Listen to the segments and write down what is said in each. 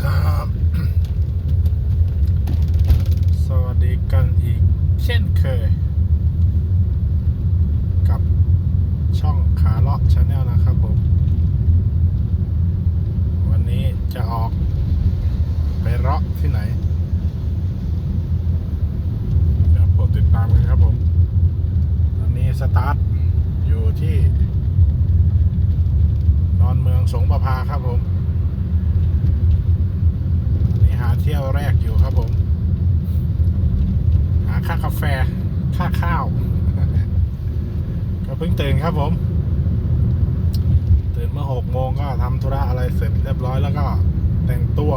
ครับ สวัสดีกันอีกเช่นเคย กับช่องขาเลาะชาแนลนะครับผม วันนี้จะออกไปเลาะที่ไหนเดี๋ยวโปรดติดตามกันครับผม ตอนนี้สตาร์ทอยู่ที่ดอนเมืองสงประภาครับผม เที่ยวแรกอยู่ครับผม หาค่ากาแฟ ค่าข้าว ก็เพิ่งตื่นครับผม ตื่นเมื่อหกโมงก็ทำธุระอะไรเสร็จเรียบร้อยแล้วก็แต่งตัว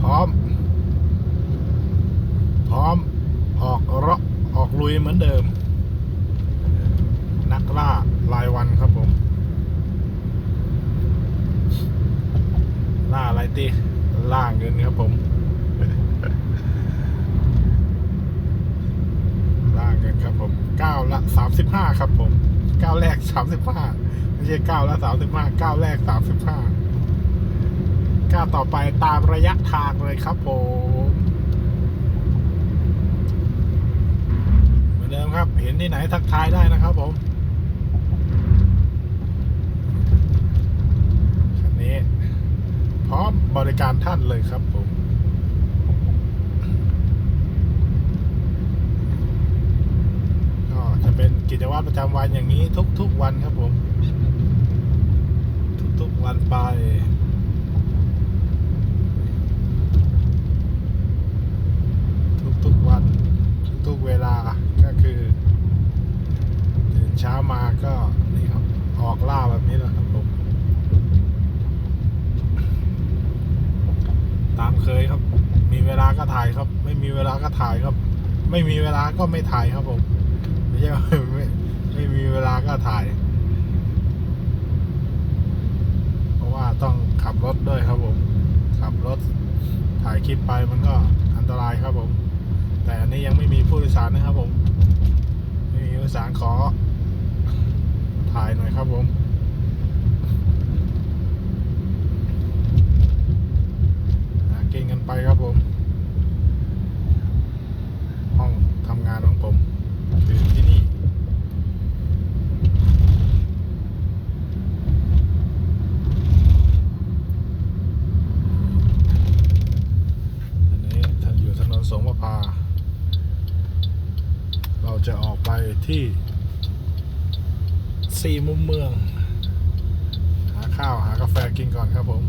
พร้อม พร้อมออกเราะออกลุยเหมือนเดิม นักล่ารายวันครับผม ล่าอะไรตี ล่าเงินครับผมล่าเงินครับผมเก้าละสามสิบห้าครับผมเก้าแรกสามสิบห้าไม่ใช่เก้าละสามสิบห้าเก้าแรกสามสิบห้าก้าต่อไปตามระยะทางเลยครับผมเหมือนเดิมครับ เห็นที่ไหนทักทายได้นะครับผมคันนี้ พร้อมบริการท่านเลยครับผม ก็จะเป็นกิจวัตรประจำวันอย่างนี้ทุกๆวันครับผม ทุกๆวันไปทุกๆวันทุกๆเวลาก็คือ ตื่นเช้ามาก็นี่ครับ ออกล่าแบบนี้แหละครับผม ตาม เคยครับ มีเวลาก็ถ่ายครับ ไม่มีเวลาก็ถ่ายครับ ไม่มีเวลาก็ไม่ถ่ายครับผมไม่ใช่ไม่ไม่มีเวลาก็ถ่าย เพราะว่าต้องขับรถด้วยครับผม ขับรถถ่ายคลิปไปมันก็อันตรายครับผม แต่อันนี้ยังไม่มีผู้โดยสารนะครับผมไม่มีผู้โดยสารขอ ถ่ายหน่อยครับผม หากินกัน ไปครับผม ห้องทำงานของผมคือที่นี่ อันนี้ท่านอยู่ถนนสงประพา เราจะออกไปที่สี่มุมเมือง หาข้าวหากาแฟกินก่อนครับผม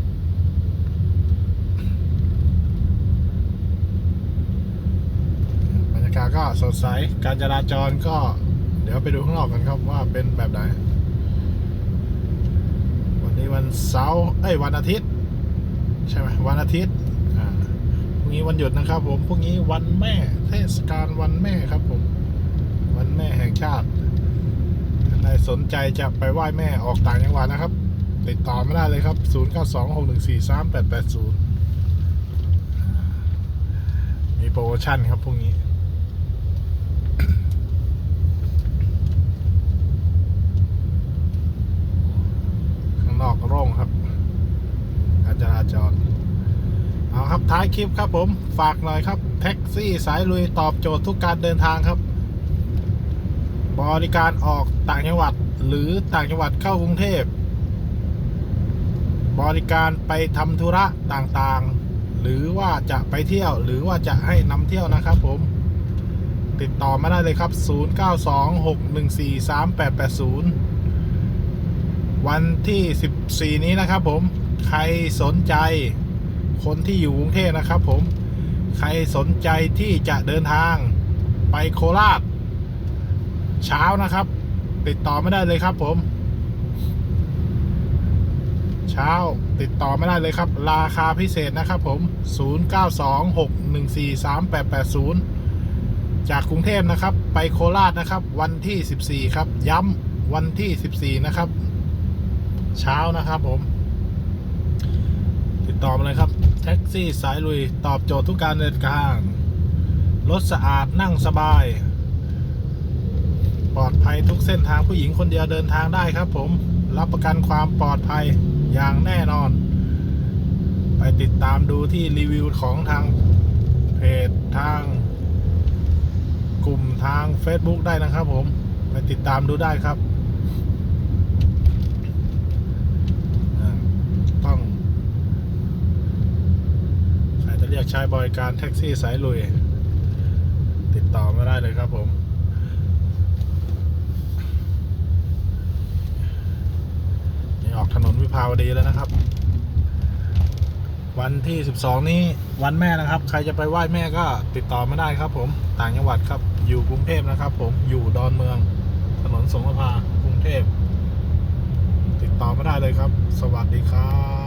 บรรยา กาศก็สดใส การจราจรก็เดี๋ยวไปดูข้างนอกกันครับว่าเป็นแบบไหน วันนี้วันเสาร์เอ้ยวันอาทิตย์ ใช่ไหมวันอาทิตย์พรุ่งนี้วันหยุดนะครับ ผมพรุ่งนี้วันแม่ เทศกาลวันแม่ครับผม วันแม่แห่งชาติท่านใดสนใจจะไปไหว้แม่ออกต่างจังหวัดนะครับ ติดต่อไม่ได้เลยครับ 0 9 2 6 1 4 3 8 8 0มีโปรโมชั่นครับพรุ่งนี้ ข้าง นอกโร่งครับการจราจรเอาครับท้ายคลิปครับผมฝากหน่อยครับ แท็กซี่สายลุยตอบโจทย์ทุกการเดินทางครับ บริการออกต่างจังหวัดหรือต่างจังหวัดเข้ากรุงเทพ บริการไปทำธุระต่างๆ หรือว่าจะไปเที่ยวหรือว่าจะให้นำเที่ยวนะครับผม ติดต่อมาได้เลยครับ 0926143880 วันที่ 14 นี้นะครับผมใครสนใจคนที่อยู่กรุงเทพนะครับผมใครสนใจที่จะเดินทางไปโคราช เช้านะครับ ติดต่อไม่ได้เลยครับผม เช้าติดต่อไม่ได้เลยครับ ราคาพิเศษนะครับผม 0926143880 จากกรุงเทพนะครับ ไปโคราชนะครับ วันที่ 14 ครับ ย้ำวันที่ 14 นะครับ เช้านะครับผม ติดต่อมาเลยครับ แท็กซี่สายลุย ตอบโจทย์ทุกการเดินทางรถสะอาดนั่งสบาย ปลอดภัยทุกเส้นทางผู้หญิงคนเดียวเดินทางได้ครับ ผมรับประกันความปลอดภัยอย่างแน่นอน ไปติดตามดูที่รีวิวของทางเพจทาง กลุ่มทาง Facebook ได้นะครับผม ไปติดตามดูได้ครับอ่าต้อง ใครจะเรียกใช้บริการแท็กซี่สายลุย ติดต่อมาได้เลยครับผมนี่ออกถนนวิภาวดีแล้วนะครับ วันที่ 12 นี้วันแม่นะครับ ใครจะไปไหว้แม่ก็ติดต่อมาได้ครับผมต่างจังหวัดครับ อยู่กรุงเทพนะครับผมอยู่ดอนเมือง ถนนสงขลากรุงเทพ ติดต่อมาได้เลยครับ สวัสดีครับ